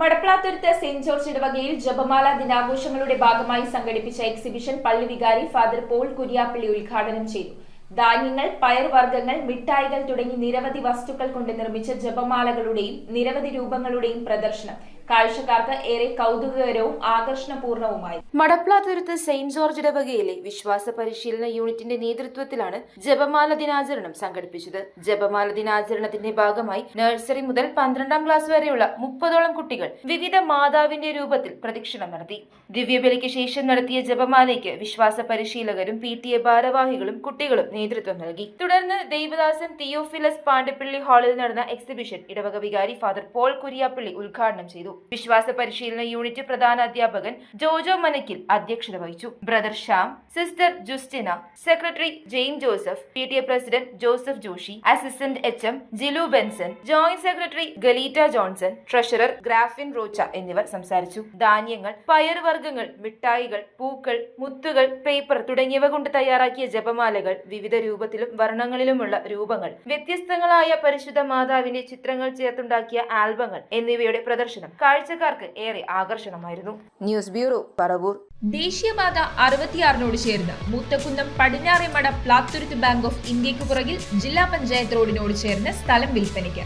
മടപ്ലാത്തുരുത്ത് saint George ഇടവകയിൽ ജപമാല ദിനാഘോഷങ്ങളുടെ ഭാഗമായി സംഘടിപ്പിച്ച എക്സിബിഷൻ പള്ളി വികാരി ഫാദർ പോൾ കുര്യാപ്പള്ളി ഉദ്ഘാടനം ചെയ്തു. ധാന്യങ്ങൾ പയർവർഗങ്ങൾ മിഠായികൾ തുടങ്ങി നിരവധി വസ്തുക്കൾ കൊണ്ട് നിർമ്മിച്ച ജപമാലകളുടെയും നിരവധി രൂപങ്ങളുടെയും പ്രദർശനം. കാഴ്ചക്കാർക്ക് ഏറെ കൗതുകകരവും ആകർഷണപൂർണവുമായി. മടപ്ലാതുരുത്ത് സെയിന്റ് ജോർജ് ഇടവകയിലെ വിശ്വാസ പരിശീലന യൂണിറ്റിന്റെ നേതൃത്വത്തിലാണ് ജപമാല ദിനാചരണം സംഘടിപ്പിച്ചത്. ജപമാല ദിനാചരണത്തിന്റെ ഭാഗമായി നഴ്സറി മുതൽ പന്ത്രണ്ടാം ക്ലാസ് വരെയുള്ള മുപ്പതോളം കുട്ടികൾ വിവിധ മാതാവിന്റെ രൂപത്തിൽ പ്രദക്ഷിണം നടത്തി. ദിവ്യബലിക്ക് ശേഷം നടത്തിയ ജപമാലയ്ക്ക് വിശ്വാസ പരിശീലകരും പി ടി എ ഭാരവാഹികളും കുട്ടികളും നേതൃത്വം നൽകി. തുടർന്ന് ദൈവദാസൻ തിയോഫിലസ് പാണ്ഡ്യപ്പള്ളി ഹാളിൽ നടന്ന എക്സിബിഷൻ ഇടവക വികാരി ഫാദർ പോൾ കുരിയാപ്പള്ളി ഉദ്ഘാടനം ചെയ്തു. വിശ്വാസ പരിശീലന യൂണിറ്റ് പ്രധാന അധ്യാപകൻ ജോജോ മനക്കിൽ അധ്യക്ഷത വഹിച്ചു. Brother Shyam sister Justina secretary Jain Joseph P T A president Joseph Joshi assistant H M Jilu Benson joint secretary Galeetta Johnson treasurer Graphin Rocha എന്നിവർ സംസാരിച്ചു. ധാന്യങ്ങൾ പയറുവർഗങ്ങൾ മിഠായികൾ പൂക്കൾ മുത്തുകൾ പേപ്പർ തുടങ്ങിയവ കൊണ്ട് തയ്യാറാക്കിയ ജപമാലകൾ വിവിധ രൂപത്തിലും വർണങ്ങളിലുമുള്ള രൂപങ്ങൾ വ്യത്യസ്തങ്ങളായ പരിശുദ്ധ മാതാവിന്റെ ചിത്രങ്ങൾ ചേർത്തുണ്ടാക്കിയ ആൽബങ്ങൾ എന്നിവയുടെ പ്രദർശനം കാഴ്ചക്കാർക്ക് ഏറെ ആകർഷണമായിരുന്നു. News bureau Paravur. ദേശീയപാത അറുപത്തിയാറിനോട് ചേർന്ന് മൂത്തക്കുന്നം പടിഞ്ഞാറേമട പ്ലാത്തുരുത്ത് ബാങ്ക് ഓഫ് ഇന്ത്യയ്ക്ക് പുറകിൽ ജില്ലാ പഞ്ചായത്ത് റോഡിനോട് ചേർന്ന് സ്ഥലം വിൽപ്പനയ്ക്ക്.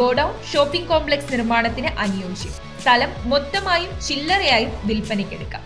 ഗോഡൌൺ ഷോപ്പിംഗ് കോംപ്ലക്സ് നിർമ്മാണത്തിന് അനുയോജ്യം. സ്ഥലം മൊത്തമായും ചില്ലറയായും വിൽപ്പനയ്ക്കെടുക്കാം.